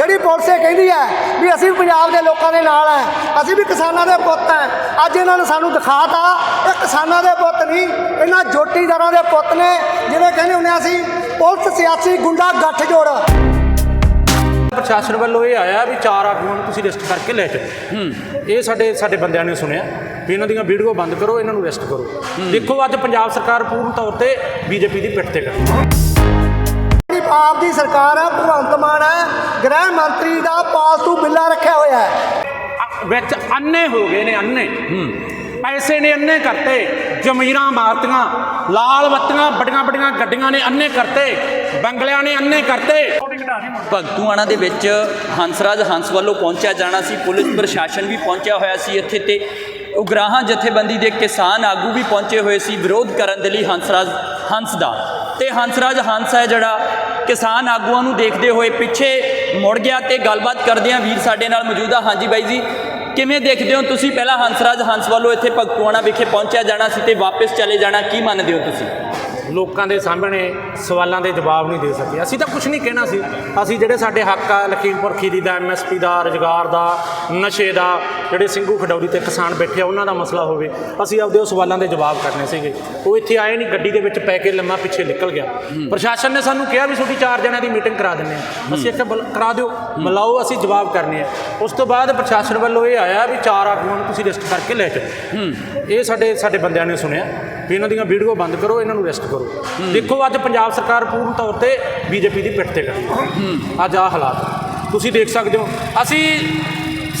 ਜਿਹੜੀ ਪੁਲਿਸ ਇਹ ਕਹਿੰਦੀ ਹੈ ਵੀ ਅਸੀਂ ਵੀ ਪੰਜਾਬ ਦੇ ਲੋਕਾਂ ਦੇ ਨਾਲ ਹੈ ਅਸੀਂ ਵੀ ਕਿਸਾਨਾਂ ਦੇ ਪੁੱਤ ਹੈ। ਅੱਜ ਇਹਨਾਂ ਨੇ ਸਾਨੂੰ ਦਿਖਾਤਾ ਇਹ ਕਿਸਾਨਾਂ ਦੇ ਪੁੱਤ ਨਹੀਂ ਇਹਨਾਂ ਜੋਟੀਦਾਰਾਂ ਦੇ ਪੁੱਤ ਨੇ ਜਿਹੜੇ ਕਹਿੰਦੇ ਹੁੰਦੇ ਆ ਅਸੀਂ ਪੁਲਿਸ ਸਿਆਸੀ ਗੁੰਡਾ ਗੱਠਜੋੜ ਪ੍ਰਸ਼ਾਸਨ ਵੱਲੋਂ ਇਹ ਆਇਆ ਵੀ ਚਾਰ ਆਗੂਆਂ ਨੂੰ ਤੁਸੀਂ ਲਿਸਟ ਕਰਕੇ ਲੈ ਚਲੋ। ਇਹ ਸਾਡੇ ਸਾਡੇ ਬੰਦਿਆਂ ਨੇ ਸੁਣਿਆ ਵੀ ਇਹਨਾਂ ਦੀਆਂ ਵੀਡੀਓ ਬੰਦ ਕਰੋ ਇਹਨਾਂ ਨੂੰ ਅਰੈਸਟ ਕਰੋ। ਦੇਖੋ ਅੱਜ ਪੰਜਾਬ ਸਰਕਾਰ ਪੂਰਨ ਤੌਰ ਤੇ ਬੀਜੇਪੀ ਦੀ ਪਿੱਠ ਤੇ ਖੜੀ ਆਪ ਦੀ ਸਰਕਾਰ ਹੈ ਭਗਵੰਤ ਮਾਨ ਹੈ ਗ੍ਰਹਿ ਮੰਤਰੀ ਦਾ ਪਾਲਤੂ ਬਿੱਲਾ ਰੱਖਿਆ ਹੋਇਆ ਹੈ। ਅ- ਵਿੱਚ ਅੰਨੇ ਹੋ ਗਏ ਨੇ ਅੰਨੇ ਪੈਸੇ ਨੇ ਅੰਨੇ ਕਰਤੇ ਜ਼ਮੀਰਾਂ ਮਾਰਤੀਆਂ ਲਾਲ ਬੱਤੀਆਂ ਵੱਡੀਆਂ ਵੱਡੀਆਂ ਗੱਡੀਆਂ ਨੇ ਅੰਨੇ ਕਰਤੇ ਬੰਗਲਿਆਂ ਨੇ ਅੰਨੇ ਕਰਤੇ। ਭਗਤੂਆਣਾ ਦੇ ਵਿੱਚ ਹੰਸਰਾਜ ਹੰਸ ਵੱਲੋਂ ਪਹੁੰਚਿਆ ਜਾਣਾ ਸੀ ਪੁਲਿਸ ਪ੍ਰਸ਼ਾਸਨ ਵੀ ਪਹੁੰਚਿਆ ਹੋਇਆ ਸੀ ਇੱਥੇ ਤੇ ਉਗਰਾਹਾਂ ਜਥੇਬੰਦੀ ਦੇ ਕਿਸਾਨ ਆਗੂ ਵੀ ਪਹੁੰਚੇ ਹੋਏ ਸੀ ਵਿਰੋਧ ਕਰਨ ਦੇ ਲਈ ਹੰਸਰਾਜ ਹੰਸ ਦਾ। ਤੇ ਹੰਸਰਾਜ ਹੰਸ ਹੈ ਜਿਹੜਾ ਕਿਸਾਨ ਆਗੂਆਂ ਨੂੰ ਦੇਖਦੇ ਹੋਏ ਪਿੱਛੇ ਮੁੜ ਗਿਆ ਤੇ ਗੱਲਬਾਤ ਕਰਦੇ ਆ ਵੀਰ ਸਾਡੇ ਨਾਲ ਮੌਜੂਦ ਆ। ਹਾਂਜੀ ਬਾਈ ਜੀ, ਕਿਵੇਂ ਦੇਖਦੇ ਹੋ ਤੁਸੀਂ? ਪਹਿਲਾਂ ਹੰਸਰਾਜ ਹੰਸ ਵੱਲੋਂ ਇੱਥੇ ਭਗਤੂਆਣਾ ਵਿਖੇ ਪਹੁੰਚਿਆ ਜਾਣਾ ਸੀ ਤੇ ਵਾਪਸ ਚਲੇ ਜਾਣਾ, ਕੀ ਮੰਨਦੇ ਹੋ ਤੁਸੀਂ? ਲੋਕਾਂ ਦੇ ਸਾਹਮਣੇ ਸਵਾਲਾਂ ਦੇ ਜਵਾਬ ਨਹੀਂ ਦੇ ਸਕੇ। ਅਸੀਂ ਤਾਂ ਕੁਝ ਨਹੀਂ ਕਹਿਣਾ ਸੀ। ਅਸੀਂ ਜਿਹੜੇ ਸਾਡੇ ਹੱਕ ਆ ਲਖੀਮਪੁਰ ਖੀਰੀ ਦਾ ਐਮਐਸਪੀ ਦਾ ਰੁਜ਼ਗਾਰ ਦਾ ਨਸ਼ੇ ਦਾ ਜਿਹੜੇ ਸਿੰਘੂ ਖਡੌਰੀ ਤੇ ਕਿਸਾਨ ਬੈਠੇ ਆ ਉਹਨਾਂ ਦਾ ਮਸਲਾ ਹੋਵੇ ਅਸੀਂ ਆਪਦੇ ਉਹ ਸਵਾਲਾਂ ਦੇ ਜਵਾਬ ਕਰਨੇ ਸੀਗੇ। ਉਹ ਇੱਥੇ ਆਏ ਨਹੀਂ ਗੱਡੀ ਦੇ ਵਿੱਚ ਪੈ ਕੇ ਲੰਮਾ ਪਿੱਛੇ ਨਿਕਲ ਗਿਆ। ਪ੍ਰਸ਼ਾਸਨ ਨੇ ਸਾਨੂੰ ਕਿਹਾ ਵੀ ਤੁਹਾਡੀ ਚਾਰ ਜਣਿਆਂ ਦੀ ਮੀਟਿੰਗ ਕਰਾ ਦਿੰਦੇ ਆ। ਅਸੀਂ ਬਲ- ਕਰਾ ਦਿਓ। ਬੁਲਾਓ ਅਸੀਂ ਜਵਾਬ ਕਰਨੇ ਆ। ਉਸ ਤੋਂ ਬਾਅਦ ਪ੍ਰਸ਼ਾਸਨ ਵੱਲੋਂ ਇਹ ਆਇਆ ਵੀ ਚਾਰ ਆਗੂਆਂ ਨੂੰ ਤੁਸੀਂ ਲਿਸਟ ਕਰਕੇ ਲੈ ਚਲੋ ਇਹ ਸਾਡੇ ਸਾਡੇ ਬੰਦਿਆਂ ਨੇ ਸੁਣਿਆ। ਵੀ ਇਹਨਾਂ ਦੀਆਂ ਵੀਡੀਓ ਬੰਦ ਕਰੋ ਇਹਨਾਂ ਨੂੰ ਅਰੈਸਟ ਕਰੋ। ਦੇਖੋ ਅੱਜ ਪੰਜਾਬ ਸਰਕਾਰ ਪੂਰਨ ਤੌਰ ਤੇ ਬੀਜੇਪੀ ਦੀ ਪਿੱਠ ਤੇ ਖੜੀ ਹੈ। ਅੱਜ ਆ ਹਾਲਾਤ। ਤੁਸੀਂ ਦੇਖ ਸਕਦੇ ਹੋ ਅਸੀਂ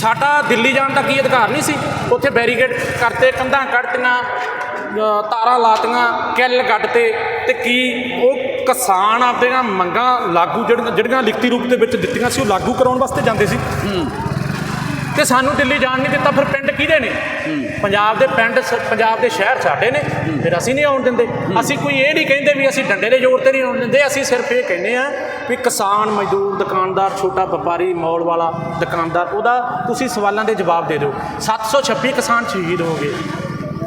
ਸਾਡਾ ਦਿੱਲੀ ਜਾਣ ਦਾ ਕੀ ਅਧਿਕਾਰ ਨਹੀਂ ਸੀ? ਉੱਥੇ ਬੈਰੀਕੇਡ ਕਰਤੇ ਕੰਧਾਂ ਕੱਢਤੀਆਂ ਤਾਰਾਂ ਲਾਤੀਆਂ ਕਿੱਲ ਗੱਡਤੇ। ਤੇ ਕੀ ਉਹ ਕਿਸਾਨ ਆਪਣੀਆਂ ਮੰਗਾਂ ਲਾਗੂ ਜਿਹੜੀਆਂ ਜਿਹੜੀਆਂ ਲਿਖਤੀ ਰੂਪ ਦੇ ਵਿੱਚ ਦਿੱਤੀਆਂ ਸੀ ਉਹ ਲਾਗੂ ਕਰਾਉਣ ਵਾਸਤੇ ਜਾਂਦੇ ਸੀ? ਤੇ ਸਾਨੂੰ ਦਿੱਲੀ ਜਾਣ ਨਹੀਂ ਦਿੱਤਾ, ਫਿਰ ਪਿੰਡ ਕਿਹਦੇ ਨੇ? ਪੰਜਾਬ ਦੇ ਪਿੰਡ ਸ- ਪੰਜਾਬ ਦੇ ਸ਼ਹਿਰ ਸਾਡੇ ਨੇ। ਫਿਰ ਅਸੀਂ ਨਹੀਂ ਆਉਣ ਦਿੰਦੇ। ਅਸੀਂ ਕੋਈ ਇਹ ਨਹੀਂ ਕਹਿੰਦੇ ਵੀ ਅਸੀਂ ਡੰਡੇ ਦੇ ਜ਼ੋਰ ਤੇ ਨਹੀਂ ਆਉਣ ਦਿੰਦੇ। ਅਸੀਂ ਸਿਰਫ ਇਹ ਕਹਿੰਦੇ ਆ ਵੀ ਕਿਸਾਨ ਮਜ਼ਦੂਰ, ਦੁਕਾਨਦਾਰ, ਛੋਟਾ ਵਪਾਰੀ, ਮੌਲ ਵਾਲਾ, ਦੁਕਾਨਦਾਰ, ਉਹਦਾ ਤੁਸੀਂ ਸਵਾਲਾਂ ਦੇ ਜਵਾਬ ਦੇ ਦਿਓ। 726 ਕਿਸਾਨ ਸ਼ਹੀਦ ਹੋ ਗਏ।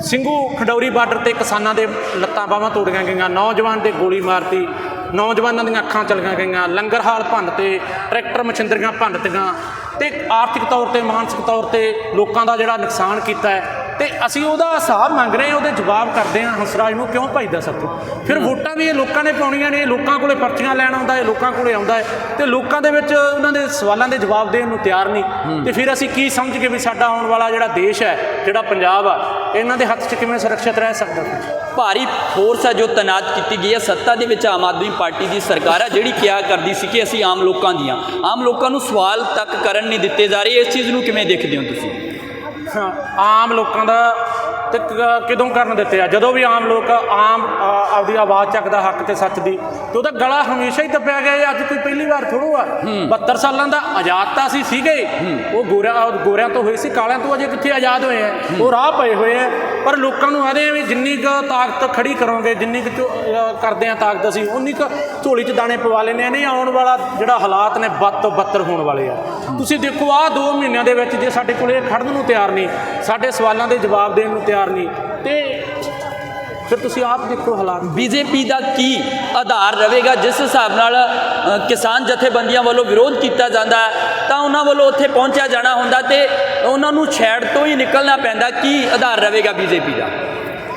ਸਿੰਘੂ ਖਡੌਰੀ ਬਾਰਡਰ ਤੇ ਕਿਸਾਨਾਂ ਦੇ ਲੱਤਾਂ ਬਾਹਾਂ ਤੋੜੀਆਂ ਗਈਆਂ। ਨੌਜਵਾਨ ਦੇ ਗੋਲੀ ਮਾਰਤੀ। ਨੌਜਵਾਨਾਂ ਦੀਆਂ ਅੱਖਾਂ ਚਲੀਆਂ ਗਈਆਂ। ਲੰਗਰ ਹਾਲ ਭੰਨ ਤੇ ਟਰੈਕਟਰ ਮਸ਼ੀਨਰੀਆਂ ਭੰਨਤੀਆਂ ਤੇ ਆਰਥਿਕ ਤੌਰ ਤੇ ਮਾਨਸਿਕ ਤੌਰ ਤੇ ਲੋਕਾਂ ਦਾ ਜਿਹੜਾ ਨੁਕਸਾਨ ਕੀਤਾ ਹੈ ਤੇ ਅਸੀਂ ਉਹਦਾ ਹਿਸਾਬ ਮੰਗ ਰਹੇ ਹਾਂ ਉਹਦੇ ਜਵਾਬ ਕਰਦੇ ਹਾਂ ਹੰਸਰਾਜ ਨੂੰ ਕਿਉਂ ਭਜਦਾ ਸਭ ਫਿਰ ਵੋਟਾਂ ਵੀ ਇਹ ਲੋਕਾਂ ਨੇ ਪਾਉਣੀਆਂ ਨੇ ਇਹ ਲੋਕਾਂ ਕੋਲੇ ਪਰਚੀਆਂ ਲੈਣ ਆਉਂਦਾ ਹੈ ਲੋਕਾਂ ਕੋਲੇ ਆਉਂਦਾ ਹੈ। ਤੇ ਲੋਕਾਂ ਦੇ ਵਿੱਚ ਉਹਨਾਂ ਦੇ ਸਵਾਲਾਂ ਦੇ ਜਵਾਬ ਦੇਣ ਨੂੰ ਤਿਆਰ ਨਹੀਂ। ਤੇ ਫਿਰ ਅਸੀਂ ਕੀ ਸਮਝ ਕੇ ਵੀ ਸਾਡਾ ਆਉਣ ਵਾਲਾ ਜਿਹੜਾ ਦੇਸ਼ ਹੈ ਜਿਹੜਾ ਪੰਜਾਬ ਆ ਇਹਨਾਂ ਦੇ ਹੱਥ 'ਚ ਕਿਵੇਂ ਸੁਰੱਖਿਅਤ ਰਹਿ ਸਕਦਾ? ਭਾਰੀ ਫੋਰਸ ਹੈ ਜੋ ਤੈਨਾਤ ਕੀਤੀ ਗਈ ਹੈ। ਸੱਤਾ ਦੇ ਵਿੱਚ ਆਮ ਆਦਮੀ ਪਾਰਟੀ ਦੀ ਸਰਕਾਰ ਹੈ ਜਿਹੜੀ ਕਿਹਾ ਕਰਦੀ ਸੀ ਕਿ ਅਸੀਂ ਆਮ ਲੋਕਾਂ ਦੀਆਂ। ਆਮ ਲੋਕਾਂ ਨੂੰ ਸਵਾਲ ਤੱਕ ਕਰਨ ਨਹੀਂ ਦਿੱਤੇ ਜਾ ਰਹੇ। ਇਸ ਚੀਜ਼ ਨੂੰ ਕਿਵੇਂ ਦੇਖਦੇ ਹੋ ਤੁਸੀਂ? ਆਮ ਲੋਕਾਂ ਦਾ ਤੇ ਕ- ਕਦੋਂ ਕਰਨ ਦਿੱਤੇ ਆ? ਜਦੋਂ ਵੀ ਆਮ ਲੋਕ ਆਮ ਆਪਦੀ ਆਵਾਜ਼ ਚੱਕਦਾ ਹੱਕ ਤੇ ਸੱਚ ਦੀ। ਤੇ ਉਹਦਾ ਗਲਾ ਹਮੇਸ਼ਾ ਹੀ ਦੱਬਿਆ ਗਿਆ ਇਹ ਅੱਜ ਕੋਈ ਪਹਿਲੀ ਵਾਰ ਥੋੜੋ ਆ। 72 ਸਾਲਾਂ ਦਾ ਆਜ਼ਾਦ ਤਾਂ ਅਸੀਂ ਸੀਗੇ। ਉਹ ਗੋਰਿਆਂ ਉਹ ਗੋਰਿਆਂ ਤੋਂ ਹੋਏ ਸੀ ਕਾਲਿਆਂ ਤੋਂ ਅਜੇ ਕਿੱਥੇ ਆਜ਼ਾਦ ਹੋਏ ਆ? ਉਹ ਰਾਹ ਪਏ ਹੋਏ ਆ। ਪਰ ਲੋਕਾਂ ਨੂੰ ਆਦੇ ਵੀ ਜਿੰਨੀ ਕੁ ਤਾਕਤ ਖੜੀ ਕਰੋਗੇ ਜਿੰਨੀ ਕੁ ਕਰਦੇ ਆ ਤਾਕਤ ਅਸੀਂ ਉਨੀ ਕੁ ਝੋਲੀ 'ਚ ਦਾਣੇ ਪਵਾ ਲੈਂਦੇ ਆ। ਨਹੀਂ ਆਉਣ ਵਾਲਾ ਜਿਹੜਾ ਹਾਲਾਤ ਨੇ ਵੱਧ ਤੋਂ ਬੱਤਰ ਹੋਣ ਵਾਲੇ ਆ। ਤੁਸੀਂ ਦੇਖੋ ਆਹ 2 ਮਹੀਨਿਆਂ ਦੇ ਵਿੱਚ ਜੇ ਸਾਡੇ ਕੋਲੇ ਖੜਨ ਨੂੰ ਤਿਆਰ ਨਹੀਂ ਸਾਡੇ ਸਵਾਲਾਂ ਦੇ ਜਵਾਬ ਦੇਣ ਨੂੰ ਤਿਆਰ ਨਹੀਂ ਤੇ ਫਿਰ ਤੁਸੀਂ ਆਪ ਦੇਖੋ ਹਾਲਾਤ। ਬੀਜੇਪੀ ਦਾ ਕੀ ਆਧਾਰ ਰਹੇਗਾ? ਜਿਸ ਹਿਸਾਬ ਨਾਲ ਕਿਸਾਨ ਜਥੇਬੰਦੀਆਂ ਵੱਲੋਂ ਵਿਰੋਧ ਕੀਤਾ ਜਾਂਦਾ ਤਾਂ ਉਹਨਾਂ ਵੱਲੋਂ ਉੱਥੇ ਪਹੁੰਚਿਆ ਜਾਣਾ ਹੁੰਦਾ ਤੇ ਉਹਨਾਂ ਨੂੰ ਛੇੜ ਤੋਂ ਹੀ ਨਿਕਲਣਾ ਪੈਂਦਾ। ਕੀ ਆਧਾਰ ਰਹੇਗਾ ਬੀਜੇਪੀ ਦਾ?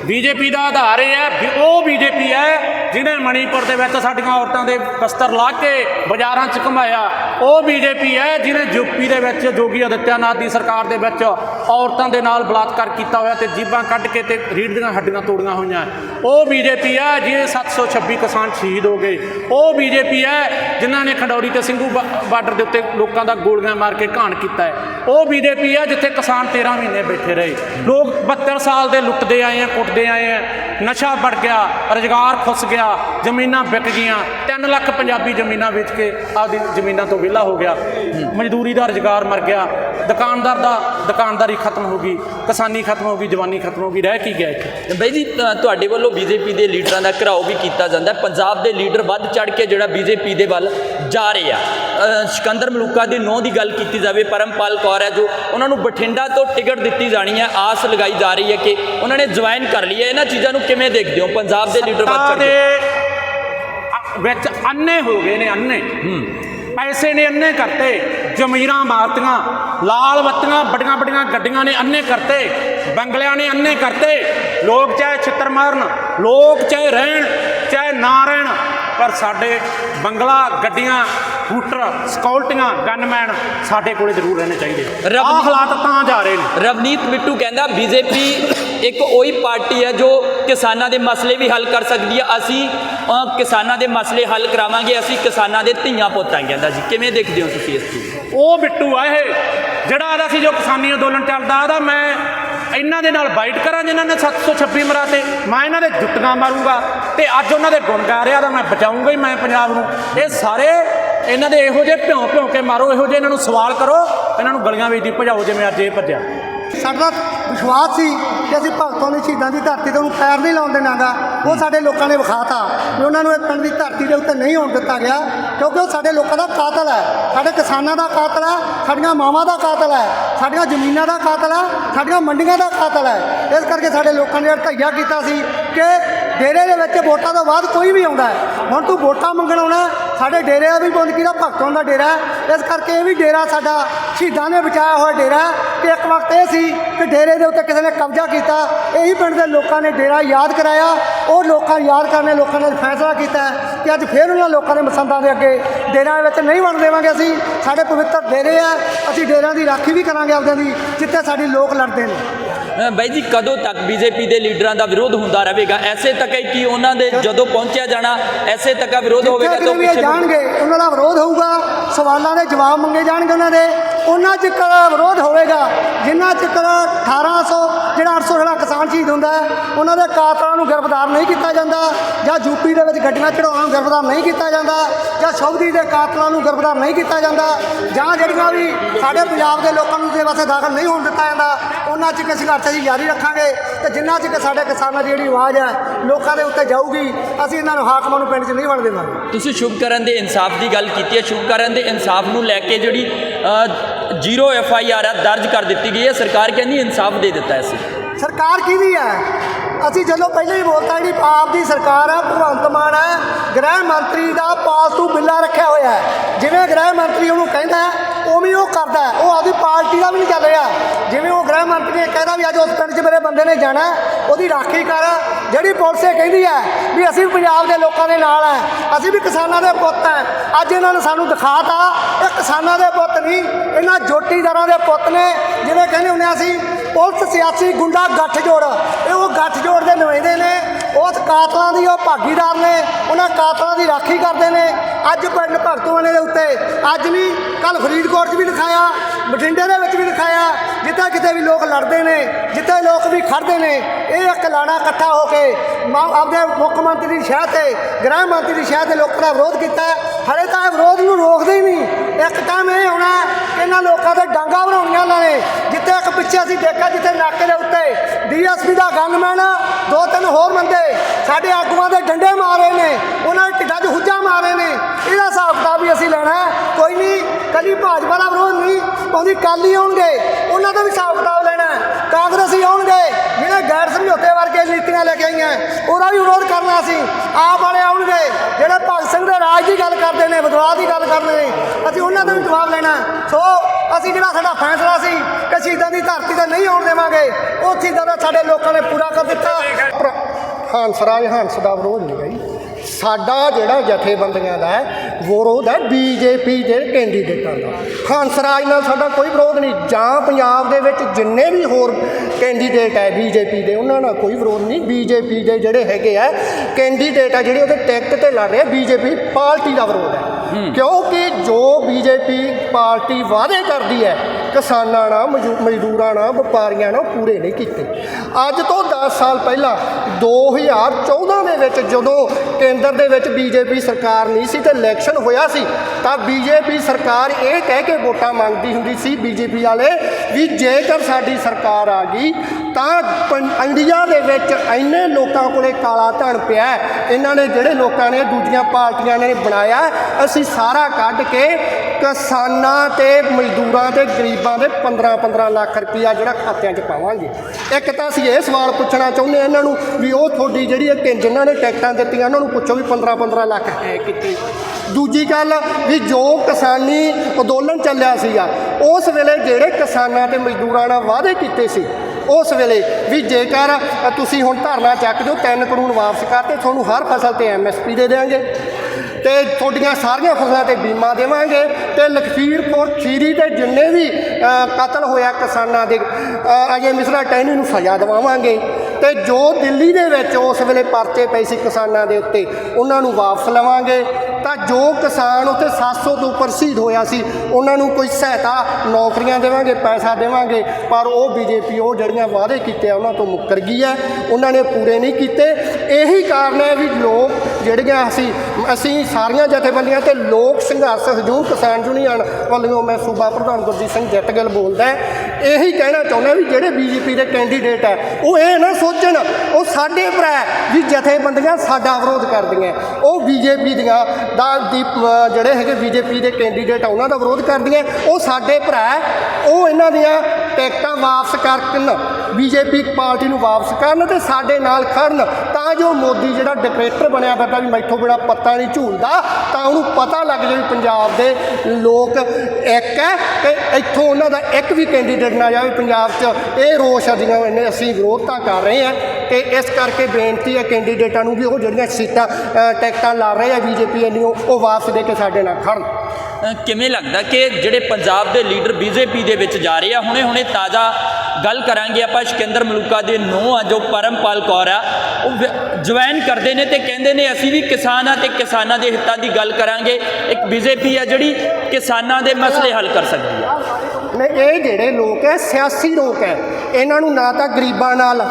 ਬੀਜੇਪੀ ਦਾ ਆਧਾਰ ਇਹ ਹੈ ਉਹ ਬੀਜੇਪੀ ਹੈ ਜਿਹਨੇ ਮਣੀਪੁਰ ਦੇ ਵਿੱਚ ਸਾਡੀਆਂ ਔਰਤਾਂ ਦੇ ਬਸਤਰ ਲਾ ਕੇ ਬਾਜ਼ਾਰਾਂ 'ਚ ਘੁਮਾਇਆ। ਉਹ ਬੀਜੇਪੀ ਹੈ ਜਿਹਨੇ ਯੂਪੀ ਦੇ ਵਿੱਚ ਜੋਗੀ ਆਦਿੱਤਿਆਨਾਥ ਦੀ ਸਰਕਾਰ ਦੇ ਵਿੱਚ ਔਰਤਾਂ ਦੇ ਨਾਲ ਬਲਾਤਕਾਰ ਕੀਤਾ ਹੋਇਆ ਤੇ ਜੀਬਾਂ ਕੱਢ ਕੇ ਤੇ ਰੀੜ ਦੀਆਂ ਹੱਡੀਆਂ ਤੋੜੀਆਂ ਹੋਈਆਂ। ਉਹ ਬੀਜੇਪੀ ਹੈ ਜਿਹਦੇ 726 ਕਿਸਾਨ ਸ਼ਹੀਦ ਹੋ ਗਏ। ਉਹ ਬੀਜੇਪੀ ਹੈ, ਜਿਨ੍ਹਾਂ ਨੇ ਖੰਡੌਰੀ ਤੇ ਸਿੰਘੂ ਬਾ- ਬਾਰਡਰ ਦੇ ਉੱਤੇ ਲੋਕਾਂ ਦਾ ਗੋਲੀਆਂ ਮਾਰ ਕੇ ਘਾਣ ਕੀਤਾ ਹੈ। ਉਹ ਬੀਜੇਪੀ ਹੈ, ਜਿੱਥੇ ਕਿਸਾਨ 13 ਮਹੀਨੇ ਬੈਠੇ ਰਹੇ। ਲੋਕ 72 ਸਾਲ ਦੇ ਲੁੱਟਦੇ ਆਏ ਆ, ਕੁੱਟਦੇ ਆਏ ਆ। ਨਸ਼ਾ ਵੱਧ ਗਿਆ, ਰੁਜ਼ਗਾਰ ਖੁੱਸ ਗਿਆ। ਜ਼ਮੀਨਾਂ ਵਿਕ ਗਈਆਂ। 3 ਲੱਖ ਪੰਜਾਬੀ ਜ਼ਮੀਨਾਂ ਵੇਚ ਕੇ ਆਪਦੀ ਜ਼ਮੀਨਾਂ ਤੋਂ ਵਿਹਲਾ ਹੋ ਗਿਆ। ਮਜ਼ਦੂਰੀ ਦਾ ਰੁਜ਼ਗਾਰ ਮਰ ਗਿਆ। ਦੁਕਾਨਦਾਰ ਦਾ ਦੁਕਾਨਦਾਰੀ ਖਤਮ ਹੋ ਗਈ। ਕਿਸਾਨੀ ਖਤਮ ਹੋ ਗਈ ਜਵਾਨੀ ਖਤਮ ਹੋ ਗਈ। ਰਹਿ ਕੀ ਗਿਆ ਇੱਥੇ? ਬਾਈ ਜੀ ਤੁਹਾਡੇ ਵੱਲੋਂ ਬੀਜੇਪੀ ਦੇ ਲੀਡਰਾਂ ਦਾ ਘਰਾਓ ਵੀ ਕੀਤਾ ਜਾਂਦਾ ਹੈ। ਪੰਜਾਬ ਦੇ ਲੀਡਰ ਵੱਧ ਚੜ ਕੇ ਜਿਹੜਾ ਬੀਜੇਪੀ ਦੇ ਵੱਲ ਜਾ ਰਹੇ ਆ। ਸਿਕੰਦਰ ਮਲੂਕਾ ਦੀ ਨੌ ਦੀ ਗੱਲ ਕੀਤੀ ਜਾਵੇ ਪਰਮਪਾਲ ਕੌਰ ਹੈ ਜੋ ਉਹਨਾਂ ਨੂੰ ਬਠਿੰਡਾ ਤੋਂ ਟਿਕਟ ਦਿੱਤੀ ਜਾਣੀ ਹੈ। ਆਸ ਲਗਾਈ ਜਾ ਰਹੀ ਹੈ ਕਿ ਉਹਨਾਂ ਨੇ ਜੁਆਇਨ ਕਰ ਲਈ ਹੈ। ਇਹਨਾਂ ਚੀਜ਼ਾਂ ਨੂੰ ਕਿਵੇਂ ਦੇਖਦੇ ਹੋ? ਪੰਜਾਬ ਦੇ ਲੀਡਰ ਵੱਧ ਚੜ ਕੇ। ਵਿੱਚ ਅੰਨੇ ਹੋ ਗਏ ਨੇ ਅੰਨੇ ਪੈਸੇ ਨੇ ਅੰਨੇ ਕਰਤੇ ਜ਼ਮੀਰਾਂ ਮਾਰਤੀਆਂ ਲਾਲ ਬੱਤੀਆਂ ਵੱਡੀਆਂ ਵੱਡੀਆਂ ਗੱਡੀਆਂ ਨੇ ਅੰਨੇ ਕਰਤੇ ਬੰਗਲਿਆਂ ਨੇ ਅੰਨੇ ਕਰਤੇ। ਲੋਕ ਚਾਹੇ ਛਿੱਤਰ ਮਾਰਨ ਲੋਕ ਚਾਹੇ ਰਹਿਣ ਚਾਹੇ ਨਾ ਰਹਿਣ ਪਰ ਸਾਡੇ ਬੰਗਲਾ ਗੱਡੀਆਂ ਸਕੂਟਰ ਸਕਿਉਰਟੀਆਂ ਗਨਮੈਨ ਸਾਡੇ ਕੋਲੇ ਜ਼ਰੂਰ ਰਹਿਣੇ ਚਾਹੀਦੇ। ਦੀ- ਹਾਲਾਤ ਤਾਂ ਜਾ ਰਹੇ ਨੇ। ਰਵਨੀਤ ਬਿੱਟੂ ਕਹਿੰਦਾ ਬੀਜੇਪੀ ਇੱਕ ਉਹੀ ਪਾਰਟੀ ਹੈ ਜੋ ਕਿਸਾਨਾਂ ਦੇ ਮਸਲੇ ਵੀ ਹੱਲ ਕਰ ਸਕਦੀ ਹੈ ਅਸੀਂ ਕਿਸਾਨਾਂ ਦੇ ਮਸਲੇ ਹੱਲ ਕਰਾਵਾਂਗੇ ਅਸੀਂ ਕਿਸਾਨਾਂ ਦੇ ਧੀਆਂ ਪੁੱਤਾਂ ਕਹਿੰਦਾ ਜੀ ਕਿਵੇਂ ਦੇਖਦੇ ਹੋ ਤੁਸੀਂ ਇਸ ਚੀਜ਼ ਨੂੰ? ਉਹ ਬਿੱਟੂ ਆ ਇਹ। ਜਿਹੜਾ ਆਦਾ ਸੀ ਜੋ ਕਿਸਾਨੀ ਅੰਦੋਲਨ ਚੱਲਦਾ ਆਦਾ ਮੈਂ ਇਹਨਾਂ ਦੇ ਨਾਲ ਬਾਈਟ ਕਰਾਂ ਜਿਨ੍ਹਾਂ ਨੇ 726 ਮਰਾਤੇ। ਮੈਂ ਇਹਨਾਂ ਦੇ ਜੁੱਤੀਆਂ ਮਾਰੂੰਗਾ ਤੇ ਅੱਜ ਉਹਨਾਂ ਦੇ ਗੁਣ ਗਾ ਰਿਹਾ ਤਾਂ ਮੈਂ ਬਚਾਊਂਗਾ ਹੀ ਮੈਂ ਪੰਜਾਬ ਨੂੰ। ਇਹ ਸਾਰੇ ਇਹਨਾਂ ਦੇ ਇਹੋ ਜਿਹੇ ਭਿਉਂ ਭਿਉਂ ਕੇ ਮਾਰੋ ਇਹੋ ਜਿਹੇ ਇਹਨਾਂ ਨੂੰ ਸਵਾਲ ਕਰੋ ਇਹਨਾਂ ਨੂੰ ਗਲੀਆਂ ਵਿੱਚ ਦੀ ਭਜਾਓ ਜਿਵੇਂ ਅੱਜ ਇਹ ਭੱਜਿਆ। ਸਾਡਾ ਵਿਸ਼ਵਾਸ ਸੀ ਕਿ ਅਸੀਂ ਭਗਤਾਂ ਦੀ ਸ਼ਹੀਦਾਂ ਦੀ ਧਰਤੀ ਤੇ ਉਹਨੂੰ ਪੈਰ ਨਹੀਂ ਲਾਉਣ ਦੇਣਾਗਾ। ਉਹ ਸਾਡੇ ਲੋਕਾਂ ਨੇ ਵਿਖਾਤਾ ਵੀ ਉਹਨਾਂ ਨੂੰ ਇਹ ਪਿੰਡ ਦੀ ਧਰਤੀ ਦੇ ਉੱਤੇ ਨਹੀਂ ਹੋਣ ਦਿੱਤਾ ਗਿਆ, ਕਿਉਂਕਿ ਉਹ ਸਾਡੇ ਲੋਕਾਂ ਦਾ ਕਾਤਲ ਹੈ। ਸਾਡੇ ਕਿਸਾਨਾਂ ਦਾ ਕਾਤਲ ਹੈ, ਸਾਡੀਆਂ ਮਾਵਾਂ ਦਾ ਕਾਤਲ ਹੈ, ਸਾਡੀਆਂ ਜ਼ਮੀਨਾਂ ਦਾ ਕਾਤਲ ਹੈ, ਸਾਡੀਆਂ ਮੰਡੀਆਂ ਦਾ ਕਾਤਲ ਹੈ। ਇਸ ਕਰਕੇ ਸਾਡੇ ਲੋਕਾਂ ਨੇ ਢਈਆ ਕੀਤਾ ਸੀ ਕਿ ਡੇਰੇ ਦੇ ਵਿੱਚ ਵੋਟਾਂ ਤੋਂ ਬਾਅਦ ਕੋਈ ਵੀ ਆਉਂਦਾ ਹੈ। ਹੁਣ ਤੂੰ ਵੋਟਾਂ ਮੰਗਣ ਆਉਣਾ ਸਾਡੇ ਡੇਰੇ ਦਾ ਵੀ ਬੰਦਗੀ ਦਾ ਭਗਤਾਂ ਦਾ ਡੇਰਾ ਇਸ ਕਰਕੇ ਇਹ ਵੀ ਡੇਰਾ ਸਾਡਾ ਸ਼ਹੀਦਾਂ ਨੇ ਬਚਾਇਆ ਹੋਇਆ ਡੇਰਾ ਹੈ। ਇੱਕ ਵਕਤ ਇਹ ਸੀ ਕਿ ਡੇਰੇ ਦੇ ਉੱਤੇ ਕਿਸੇ ਨੇ ਕਬਜ਼ਾ ਕੀਤਾ। ਇਹੀ ਪਿੰਡ ਦੇ ਲੋਕਾਂ ਨੇ ਡੇਰਾ ਯਾਦ ਕਰਾਇਆ। ਉਹ ਲੋਕਾਂ ਯਾਦ ਕਰਨੇ ਲੋਕਾਂ ਨੇ ਫੈਸਲਾ ਕੀਤਾ ਕਿ ਅੱਜ ਫੇਰ ਉਹਨਾਂ ਲੋਕਾਂ ਦੇ ਮਸੰਦਾਂ ਦੇ ਅੱਗੇ ਡੇਰਿਆਂ ਵਿੱਚ ਨਹੀਂ ਵੰਡ ਦੇਵਾਂਗੇ ਅਸੀਂ। ਸਾਡੇ ਪਵਿੱਤਰ ਡੇਰੇ ਆ ਅਸੀਂ ਡੇਰਿਆਂ ਦੀ ਰਾਖੀ ਵੀ ਕਰਾਂਗੇ ਆਪਦਿਆਂ ਦੀ, ਜਿੱਥੇ ਸਾਡੀ ਲੋਕ ਲੜਦੇ ਨੇ। ਬਾਈ ਜੀ ਕਦੋਂ ਤੱਕ ਬੀਜੇਪੀ ਦੇ ਲੀਡਰਾਂ ਦਾ ਵਿਰੋਧ ਹੁੰਦਾ ਰਹੇਗਾ? ਐਸੇ ਤੱਕ ਕਿ ਉਹਨਾਂ ਦੇ ਜਦੋਂ ਪਹੁੰਚਿਆ ਜਾਣਾ ਐਸੇ ਤੱਕ ਵਿਰੋਧ ਹੋਵੇਗਾ ਤਾਂ ਪਿੱਛੇ ਜਾਣਗੇ ਉਹਨਾਂ ਦਾ ਵਿਰੋਧ ਹੋਊਗਾ ਸਵਾਲਾਂ ਦੇ ਜਵਾਬ ਮੰਗੇ ਜਾਣਗੇ ਉਹਨਾਂ ਦੇ। ਉਹਨਾਂ 'ਚ ਵਿਰੋਧ ਹੋਵੇਗਾ? ਜਿੰਨਾ ਚਿਕਰ 1800 ਜਿਹੜਾ 800 ਜਿਹੜਾ ਕਿਸਾਨ ਸ਼ਹੀਦ ਹੁੰਦਾ ਉਹਨਾਂ ਦੇ ਕਾਤਲਾਂ ਨੂੰ ਗ੍ਰਿਫਤਾਰ ਨਹੀਂ ਕੀਤਾ ਜਾਂਦਾ? ਜਾਂ ਯੂਪੀ ਦੇ ਵਿੱਚ ਗੱਡੀਆਂ ਚੜਾਉਣ ਨੂੰ ਗ੍ਰਿਫਤਾਰ ਨਹੀਂ ਕੀਤਾ ਜਾਂਦਾ? ਜਾਂ ਸ਼ੌਕਦੀ ਦੇ ਕਾਤਲਾਂ ਨੂੰ ਗ੍ਰਿਫਤਾਰ ਨਹੀਂ ਕੀਤਾ ਜਾਂਦਾ? ਜਾਂ ਜਿਹੜੀਆਂ ਵੀ ਸਾਡੇ ਪੰਜਾਬ ਦੇ ਲੋਕਾਂ ਨੂੰ ਦੇ ਵਾਸਤੇ ਦਾਖਲ ਨਹੀਂ ਹੋਣ ਦਿੱਤਾ ਜਾਂਦਾ, ਉਹਨਾਂ 'ਚ ਕਿ ਸੰਘਰਸ਼ ਅਸੀਂ ਜਾਰੀ ਰੱਖਾਂਗੇ? ਤੇ ਜਿੰਨਾ ਕਿ ਸਾਡੇ ਕਿਸਾਨਾਂ ਦੀ ਜਿਹੜੀ ਆਵਾਜ਼ ਹੈ, ਲੋਕਾਂ ਦੇ ਉੱਤੇ ਜਾਊਗੀ, ਅਸੀਂ ਇਹਨਾਂ ਨੂੰ ਹਾਕਮਾਂ ਨੂੰ ਪਿੰਡ 'ਚ ਨਹੀਂ ਵੜ ਦੇਵਾਂਗੇ। ਤੁਸੀਂ ਸ਼ੁਭਕਰਨ ਦੇ ਇਨਸਾਫ ਦੀ ਗੱਲ ਕੀਤੀ ਹੈ। ਸ਼ੁਭਕਰਨ ਦੇ ਇਨਸਾਫ ਨੂੰ ਲੈ ਕੇ ਜਿਹੜੀ ਜ਼ੀਰੋ ਐਫ ਆਈ ਆਰ ਦਰਜ ਕਰ ਦਿੱਤੀ ਗਈ ਹੈ। ਸਰਕਾਰ ਕਹਿੰਦੀ ਇਨਸਾਫ ਦੇ ਦਿੱਤਾ ਹੈ ਅਸੀਂ। ਸਰਕਾਰ ਕਿਹਦੀ ਹੈ? ਅਸੀਂ ਜਦੋਂ ਪਹਿਲਾਂ ਹੀ ਬੋਲਤਾ ਜਿਹੜੀ ਆਪ ਦੀ ਸਰਕਾਰ ਹੈ ਭਗਵੰਤ ਮਾਨ ਹੈ ਗ੍ਰਹਿ ਮੰਤਰੀ ਦਾ ਪਾਸ ਪਾਲਤੂ ਬਿੱਲਾ ਰੱਖਿਆ ਹੋਇਆ ਹੈ। ਜਿਵੇਂ ਗ੍ਰਹਿ ਮੰਤਰੀ ਉਹਨੂੰ ਕਹਿੰਦਾ ਹੈ, ਉਵੇਂ ਉਹ ਕਰਦਾ ਉਹ ਆਪਦੀ ਪਾਰਟੀ ਦਾ ਵੀ ਨਹੀਂ ਚੱਲ ਰਿਹਾ। ਜਿਵੇਂ ਉਹ ਗ੍ਰਹਿ ਮੰਤਰੀ ਨੇ ਕਹਿੰਦਾ ਵੀ ਅੱਜ ਉਸ ਪਿੰਡ 'ਚ ਮੇਰੇ ਬੰਦੇ ਨੇ ਜਾਣਾ ਉਹਦੀ ਰਾਖੀ ਕਰ। ਜਿਹੜੀ ਪੁਲਿਸ ਇਹ ਕਹਿੰਦੀ ਹੈ ਵੀ ਅਸੀਂ ਵੀ ਪੰਜਾਬ ਦੇ ਲੋਕਾਂ ਦੇ ਨਾਲ ਹੈ, ਅਸੀਂ ਵੀ ਕਿਸਾਨਾਂ ਦੇ ਪੁੱਤ ਹੈ। ਅੱਜ ਇਹਨਾਂ ਨੇ ਸਾਨੂੰ ਦਿਖਾਤਾ, ਇਹ ਕਿਸਾਨਾਂ ਦੇ ਪੁੱਤ ਨਹੀਂ, ਇਹਨਾਂ ਜੋਟੀਦਾਰਾਂ ਦੇ ਪੁੱਤ ਨੇ, ਜਿਵੇਂ ਕਹਿੰਦੇ ਹੁੰਦੇ ਆ ਅਸੀਂ, ਪੁਲਿਸ ਸਿਆਸੀ ਗੁੰਡਾ ਗੱਠਜੋੜ। ਇਹ ਉਹ ਗੱਠਜੋੜ ਦੇ ਨੁਮਾਇੰਦੇ ਨੇ। ਉਸ ਕਾਤਲਾਂ ਦੀ ਉਹ ਭਾਗੀਦਾਰ ਨੇ, ਉਹਨਾਂ ਕਾਤਲਾਂ ਦੀ ਰਾਖੀ ਕਰਦੇ ਨੇ ਅੱਜ ਪਿੰਡ ਭਗਤੂਆਣੇ ਦੇ ਉੱਤੇ, ਅੱਜ ਵੀ ਕੱਲ ਫਰੀਦਕੋਟ 'ਚ ਵੀ ਦਿਖਾਇਆ, ਬਠਿੰਡੇ ਦੇ ਵਿੱਚ ਵੀ ਦਿਖਾਇਆ, ਜਿੱਥੇ ਕਿਤੇ ਵੀ ਲੋਕ ਲੜਦੇ ਨੇ, ਜਿੱਥੇ ਲੋਕ ਵੀ ਖੜਦੇ ਨੇ, ਇਹ ਇੱਕ ਲਾਣਾ ਇਕੱਠਾ ਹੋ ਕੇ ਮਾ- ਆਪਦੇ ਮੁੱਖ ਮੰਤਰੀ ਦੀ ਸ਼ਹਿ ਤੇ, ਗ੍ਰਹਿ ਮੰਤਰੀ ਦੀ ਸ਼ਹਿ ਤੇ ਲੋਕਾਂ ਦਾ ਵਿਰੋਧ ਕੀਤਾ ਹੈ। ਹਲੇ ਤਾਂ ਇਹ ਵਿਰੋਧ ਨੂੰ ਰੋਕਦੇ ਹੀ ਨਹੀਂ ਇੱਕ ਕੰਮ ਇਹ ਹੋਣਾ, ਇਹਨਾਂ ਲੋਕਾਂ ਦੇ ਡਾਂਗਾ ਬਣਾਉਣੀਆਂ ਉਹਨਾਂ ਨੇ। ਜਿੱਥੇ ਇੱਕ ਪਿੱਛੇ ਅਸੀਂ ਦੇਖਿਆ ਜਿੱਥੇ ਨਾਕੇ ਦੇ ਉੱਤੇ ਡੀਐਸਪੀ ਦਾ ਗਨਮੈਨ, ਦੋ ਤਿੰਨ ਹੋਰ ਬੰਦੇ ਸਾਡੇ ਆਗੂਆਂ ਦੇ ਡੰਡੇ ਮਾਰੇ ਨੇ, ਉਹਨਾਂ ਦੇ ਢਿੱਡਾਂ 'ਚ ਹੁੱਜਾ ਮਾਰੇ ਨੇ। ਇਹਦਾ ਹਿਸਾਬ ਕਿਤਾਬ ਵੀ ਅਸੀਂ ਲੈਣਾ ਕੋਈ ਨਹੀਂ ਕੱਲੀ ਭਾਜਪਾ ਦਾ ਵਿਰੋਧ ਨਹੀਂ, ਉਹਦੀ ਕਾਲੀ ਆਉਣਗੇ। ਉਹਨਾਂ ਦਾ ਵੀ ਹਿਸਾਬ ਕਿਤਾਬ ਲੈਣਾ ਕਾਂਗਰਸੀ ਆਉਣਗੇ। ਗੈਰ ਸਮਝੌਤੇ ਵਰਗੇ ਨੀਤੀਆਂ ਲੈ ਕੇ ਆਈਆਂ। ਉਹਦਾ ਵੀ ਵਿਰੋਧ ਕਰਨਾ ਸੀ। ਆਪ ਵਾਲੇ ਆਉਣਗੇ। ਜਿਹੜੇ ਭਗਤ ਸਿੰਘ ਦੇ ਰਾਜ ਦੀ ਗੱਲ ਕਰਦੇ ਨੇ ਬਦਲਾਅ ਦੀ ਗੱਲ ਕਰਦੇ ਨੇ, ਅਸੀਂ ਉਹਨਾਂ ਦਾ ਵੀ ਜਵਾਬ ਲੈਣਾ। ਸੋ, ਅਸੀਂ ਜਿਹੜਾ ਸਾਡਾ ਫੈਸਲਾ ਸੀ ਕਿ ਸ਼ਹੀਦਾਂ ਦੀ ਧਰਤੀ ਤੇ ਨਹੀਂ ਆਉਣ ਦੇਵਾਂਗੇ, ਉਹ ਸ਼ਹੀਦਾਂ ਦਾ ਸਾਡੇ ਲੋਕਾਂ ਨੇ ਪੂਰਾ ਕਰ ਦਿੱਤਾ। ਹੰਸਰਾਜ ਹੰਸ ਦਾ ਵਿਰੋਧ ਨਹੀਂ ਗਈ ਸਾਡਾ ਜਿਹੜਾ ਜਥੇਬੰਦੀਆਂ ਦਾ ਵਿਰੋਧ ਹੈ ਬੀਜੇਪੀ ਦੇ ਕੈਂਡੀਡੇਟਾਂ ਦਾ ਹੰਸਰਾਜ ਨਾਲ ਸਾਡਾ ਕੋਈ ਵਿਰੋਧ ਨਹੀਂ। ਜਾਂ ਪੰਜਾਬ ਦੇ ਵਿੱਚ ਜਿੰਨੇ ਵੀ ਹੋਰ ਕੈਂਡੀਡੇਟ ਹੈ ਬੀਜੇਪੀ ਦੇ, ਉਹਨਾਂ ਨਾਲ ਕੋਈ ਵਿਰੋਧ ਨਹੀਂ। ਬੀਜੇਪੀ ਦੇ ਜਿਹੜੇ ਹੈਗੇ ਆ ਕੈਂਡੀਡੇਟ ਆ ਜਿਹੜੇ ਉਹਦੇ ਟਿਕਟ ਤੇ ਲੜ ਰਹੇ ਆ। ਬੀਜੇਪੀ ਪਾਰਟੀ ਦਾ ਵਿਰੋਧ ਹੈ ਕਿਉਂਕਿ ਜੋ ਬੀਜੇਪੀ ਪਾਰਟੀ ਵਾਅਦੇ ਕਰਦੀ ਹੈ, ਕਿਸਾਨਾਂ ਨਾਲ, ਮਜ਼ਦੂ- ਮਜ਼ਦੂਰਾਂ ਨਾਲ, ਵਪਾਰੀਆਂ ਨਾਲ ਪੂਰੇ ਨਹੀਂ ਕੀਤੇ। ਅੱਜ ਤੋਂ 10 ਸਾਲ ਪਹਿਲਾਂ 2014 ਦੇ ਵਿੱਚ ਜਦੋਂ ਕੇਂਦਰ ਦੇ ਵਿੱਚ ਬੀਜੇਪੀ ਸਰਕਾਰ ਨਹੀਂ ਸੀ ਤੇ ਇਲੈਕਸ਼ਨ ਹੋਇਆ ਸੀ, ਤਾਂ ਬੀਜੇਪੀ ਸਰਕਾਰ ਇਹ ਕਹਿ ਕੇ ਵੋਟਾਂ ਮੰਗਦੀ ਹੁੰਦੀ ਸੀ ਬੀਜੇਪੀ ਵਾਲੇ ਵੀ ਜੇਕਰ ਸਾਡੀ ਸਰਕਾਰ ਆ ਗਈ ਤਾਂ ਇੰਡੀਆ ਦੇ ਵਿੱਚ ਇੰਨੇ ਲੋਕਾਂ ਕੋਲੇ ਕਾਲਾ ਧਨ ਪਿਆ ਇਹਨਾਂ ਨੇ ਜਿਹੜੇ ਲੋਕਾਂ ਨੇ ਦੂਜੀਆਂ ਪਾਰਟੀਆਂ ਨੇ ਬਣਾਇਆ ਅਸੀਂ ਸਾਰਾ ਕੱਢ ਕੇ ਕਿਸਾਨਾਂ ਤੇ ਮਜ਼ਦੂਰਾਂ ਤੇ ਗਰੀਬਾਂ ਦੇ 15-15 ਲੱਖ ਰੁਪਇਆ ਜਿਹੜਾ ਖਾਤਿਆਂ 'ਚ ਪਾਵਾਂਗੇ। ਇੱਕ ਤਾਂ ਅਸੀਂ ਇਹ ਸਵਾਲ ਪੁੱਛਣਾ ਚਾਹੁੰਦੇ ਇਹਨਾਂ ਨੂੰ ਵੀ ਉਹ ਤੁਹਾਡੀ ਜਿਹੜੀ ਇਹ ਜਿਨ੍ਹਾਂ ਨੇ ਟਿਕਟਾਂ ਦਿੱਤੀਆਂ ਉਹਨਾਂ ਨੂੰ ਪੁੱਛੋ ਵੀ 15-15 ਲੱਖ। ਹੈ ਕਿੱਥੇ? ਦੂਜੀ ਗੱਲ ਵੀ ਜੋ ਕਿਸਾਨੀ ਅੰਦੋਲਨ ਚੱਲਿਆ ਸੀਗਾ ਉਸ ਵੇਲੇ ਜਿਹੜੇ ਕਿਸਾਨਾਂ ਤੇ ਮਜ਼ਦੂਰਾਂ ਨਾਲ ਵਾਅਦੇ ਕੀਤੇ ਸੀ ਉਸ ਵੇਲੇ ਵੀ ਜੇਕਰ ਤੁਸੀਂ ਹੁਣ ਧਰਨਾ ਚੱਕ ਦਿਓ, ਤਿੰਨ ਕਾਨੂੰਨ ਵਾਪਸ ਕਰਤੇ, ਤੁਹਾਨੂੰ ਹਰ ਫਸਲ ਤੇ ਐਮਐਸਪੀ ਦੇ ਦੇਵਾਂਗੇ ਤੇ ਤੁਹਾਡੀਆਂ ਸਾਰੀਆਂ ਫਸਲਾਂ ਤੇ ਬੀਮਾ ਦੇਵਾਂਗੇ ਤੇ ਲਖਵੀਰਪੁਰ ਖੀਰੀ ਦੇ ਜਿੰਨੇ ਵੀ ਕਤਲ ਹੋਇਆ ਕਿਸਾਨਾਂ ਦੇ ਅਜੇ ਮਿਸਰਾ ਟੈਣੀ ਨੂੰ ਸਜ਼ਾ ਦਿਵਾਵਾਂਗੇ। ਤੇ ਜੋ ਦਿੱਲੀ ਦੇ ਵਿੱਚ ਉਸ ਵੇਲੇ ਪਰਚੇ ਪਏ ਸੀ ਕਿਸਾਨਾਂ ਦੇ ਉੱਤੇ, ਉਹਨਾਂ ਨੂੰ ਵਾਪਸ ਲਵਾਂਗੇ। ਤਾਂ ਜੋ ਕਿਸਾਨ ਉੱਥੇ 700 ਤੋਂ ਉੱਪਰ ਸ਼ਹੀਦ ਹੋਇਆ ਸੀ, ਉਹਨਾਂ ਨੂੰ ਕੋਈ ਸਹਾਇਤਾ ਨੌਕਰੀਆਂ ਦੇਵਾਂਗੇ, ਪੈਸਾ ਦੇਵਾਂਗੇ, ਪਰ ਉਹ ਬੀਜੇਪੀ, ਉਹ ਜਿਹੜੀਆਂ ਵਾਅਦੇ ਕੀਤੇ ਆ, ਉਹਨਾਂ ਤੋਂ ਮੁੱਕਰ ਗਈ ਹੈ। ਉਹਨਾਂ ਨੇ ਪੂਰੇ ਨਹੀਂ ਕੀਤੇ। ਇਹੀ ਕਾਰਨ ਹੈ ਵੀ ਲੋਕ ਜਿਹੜੀਆਂ ਅਸੀਂ ਅਸੀਂ ਸਾਰੀਆਂ ਜਥੇਬੰਦੀਆਂ ਤੇ ਲੋਕ ਸੰਘਰਸ਼ ਹਜੂਮ ਕਿਸਾਨ ਯੂਨੀਅਨ ਵੱਲੋਂ ਮੈਂ ਸੂਬਾ ਪ੍ਰਧਾਨ ਗੁਰਜੀਤ ਸਿੰਘ ਜੱਟਗਲ ਬੋਲਦਾ ਇਹੀ ਕਹਿਣਾ ਚਾਹੁੰਦਾ ਵੀ ਜਿਹੜੇ ਬੀਜੇਪੀ ਦੇ ਕੈਂਡੀਡੇਟ ਹੈ ਉਹ ਇਹ ਨਾ ਸੋਚਣ, ਉਹ ਸਾਡੇ ਭਰਾ ਵੀ ਜਥੇਬੰਦੀਆਂ ਸਾਡਾ ਵਿਰੋਧ ਕਰਦੀਆਂ। ਉਹ ਬੀਜੇਪੀ ਦੀਆਂ ਦਾ ਦੀ ਜਿਹੜੇ ਹੈਗੇ ਬੀਜੇਪੀ ਦੇ ਕੈਂਡੀਡੇਟ ਆ, ਉਹਨਾਂ ਦਾ ਵਿਰੋਧ ਕਰਦੀਆਂ। ਉਹ ਸਾਡੇ ਭਰਾ ਉਹ ਇਹਨਾਂ ਦੀਆਂ ਟਿਕਟਾਂ ਵਾਪਸ ਕਰਨ ਬੀਜੇਪੀ ਪਾਰਟੀ ਨੂੰ ਵਾਪਸ ਕਰਨ ਤੇ ਸਾਡੇ ਨਾਲ ਖੜਨ। ਤਾਂ ਜੋ ਮੋਦੀ ਜਿਹੜਾ ਡਿਕਟੇਟਰ ਬਣਿਆ ਫਿਰਦਾ ਵੀ ਮੈਥੋਂ ਬਿਨਾ ਪੱਤਾ ਨਹੀਂ ਝੂਲਦਾ, ਤਾਂ ਉਹਨੂੰ ਪਤਾ ਲੱਗ ਜਾਵੇ ਪੰਜਾਬ ਦੇ ਲੋਕ ਇੱਕ ਹੈ ਤੇ ਇੱਥੋਂ ਉਹਨਾਂ ਦਾ ਇੱਕ ਵੀ ਕੈਂਡੀਡੇਟ ਨਾ ਜਾਵੇ ਪੰਜਾਬ 'ਚ। ਇਹ ਰੋਸ਼ ਅਧੀਆਂ ਇਹਨੇ ਅਸੀਂ ਵਿਰੋਧਤਾ ਕਰ ਰਹੇ ਹਾਂ ਤੇ ਇਸ ਕਰਕੇ ਬੇਨਤੀ ਹੈ ਕੈਂਡੀਡੇਟਾਂ ਨੂੰ ਵੀ ਉਹ ਜਿਹੜੀਆਂ ਸੀਟਾਂ ਟਿਕਟਾਂ ਲਾ ਰਹੇ ਆ ਬੀਜੇਪੀ ਵੱਲੋਂ ਉਹ ਵਾਪਸ ਦੇ ਕੇ ਸਾਡੇ ਨਾਲ ਖੜਨ। ਕਿਵੇਂ ਲੱਗਦਾ ਕਿ ਜਿਹੜੇ ਪੰਜਾਬ ਦੇ ਲੀਡਰ ਬੀਜੇਪੀ ਦੇ ਵਿੱਚ ਜਾ ਰਹੇ ਆ ਹੁਣੇ ਹੁਣੇ ਤਾਜ਼ਾ ਗੱਲ ਕਰਾਂਗੇ ਆਪਾਂ ਸਿਕੰਦਰ ਮਲੂਕਾ ਦੇ ਨੋ ਆ, ਜੋ ਪਰਮਪਾਲ ਕੌਰ ਆ, ਉਹ ਜੁਆਇਨ ਕਰਦੇ ਨੇ ਤੇ ਕਹਿੰਦੇ ਨੇ ਅਸੀਂ ਵੀ ਕਿਸਾਨ ਆ ਤੇ ਕਿਸਾਨਾਂ ਦੇ ਹਿੱਤਾਂ ਦੀ ਗੱਲ ਕਰਾਂਗੇ। ਇੱਕ ਬੀਜੇਪੀ ਆ ਜਿਹੜੀ ਕਿਸਾਨਾਂ ਦੇ ਮਸਲੇ ਹੱਲ ਕਰ ਸਕਦੀ ਆ। ਨੇ ਇਹ ਜਿਹੜੇ ਲੋਕ ਹੈ ਸਿਆਸੀ ਲੋਕ ਹੈ ਇਹਨਾਂ ਨੂੰ ਨਾ ਤਾਂ ਗਰੀਬਾਂ ਨਾਲ,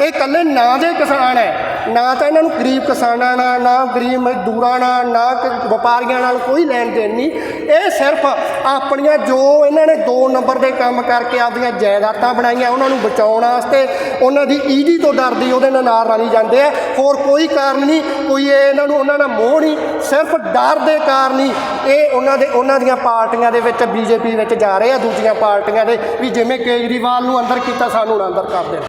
ਇਹ ਇਕੱਲੇ ਨਾਂ ਦੇ ਕਿਸਾਨ ਹੈ ਨਾ ਤਾਂ ਇਹਨਾਂ ਨੂੰ ਗਰੀਬ ਕਿਸਾਨਾਂ ਨਾਲ, ਨਾ ਗਰੀਬ ਮਜ਼ਦੂਰਾਂ ਨਾਲ, ਨਾ ਕ- ਵਪਾਰੀਆਂ ਨਾਲ ਕੋਈ ਲੈਣ ਦੇਣ ਨਹੀਂ। ਇਹ ਸਿਰਫ ਆਪਣੀਆਂ ਜੋ ਇਹਨਾਂ ਨੇ 2 ਨੰਬਰ ਦੇ ਕੰਮ ਕਰਕੇ ਆਪਦੀਆਂ ਜਾਇਦਾਦਾਂ ਬਣਾਈਆਂ, ਉਹਨਾਂ ਨੂੰ ਬਚਾਉਣ ਵਾਸਤੇ ਉਹਨਾਂ ਦੀ ਈਡੀ ਤੋਂ ਡਰਦੀ ਉਹਦੇ ਨਾਲ ਨਾਲ ਰਲੀ ਜਾਂਦੇ ਆ। ਹੋਰ ਕੋਈ ਕਾਰਨ ਨਹੀਂ, ਕੋਈ ਇਹ ਇਹਨਾਂ ਨੂੰ ਉਹਨਾਂ ਨਾਲ ਮੋਹ ਨਹੀਂ, ਸਿਰਫ ਡਰ ਦੇ ਕਾਰਨ ਹੀ ਇਹ ਉਹਨਾਂ ਦੇ, ਉਹਨਾਂ ਦੀਆਂ ਪਾਰਟੀਆਂ ਦੇ ਵਿੱਚ, ਬੀਜੇਪੀ ਵਿੱਚ ਜਾ ਰਹੇ ਆ, ਦੂਜੀਆਂ ਪਾਰਟੀਆਂ ਦੇ ਵੀ ਜਿਵੇਂ ਕੇਜਰੀਵਾਲ ਨੂੰ ਅੰਦਰ ਕੀਤਾ, ਸਾਨੂੰ ਨਾ ਅੰਦਰ ਕਰ ਦੇਣ।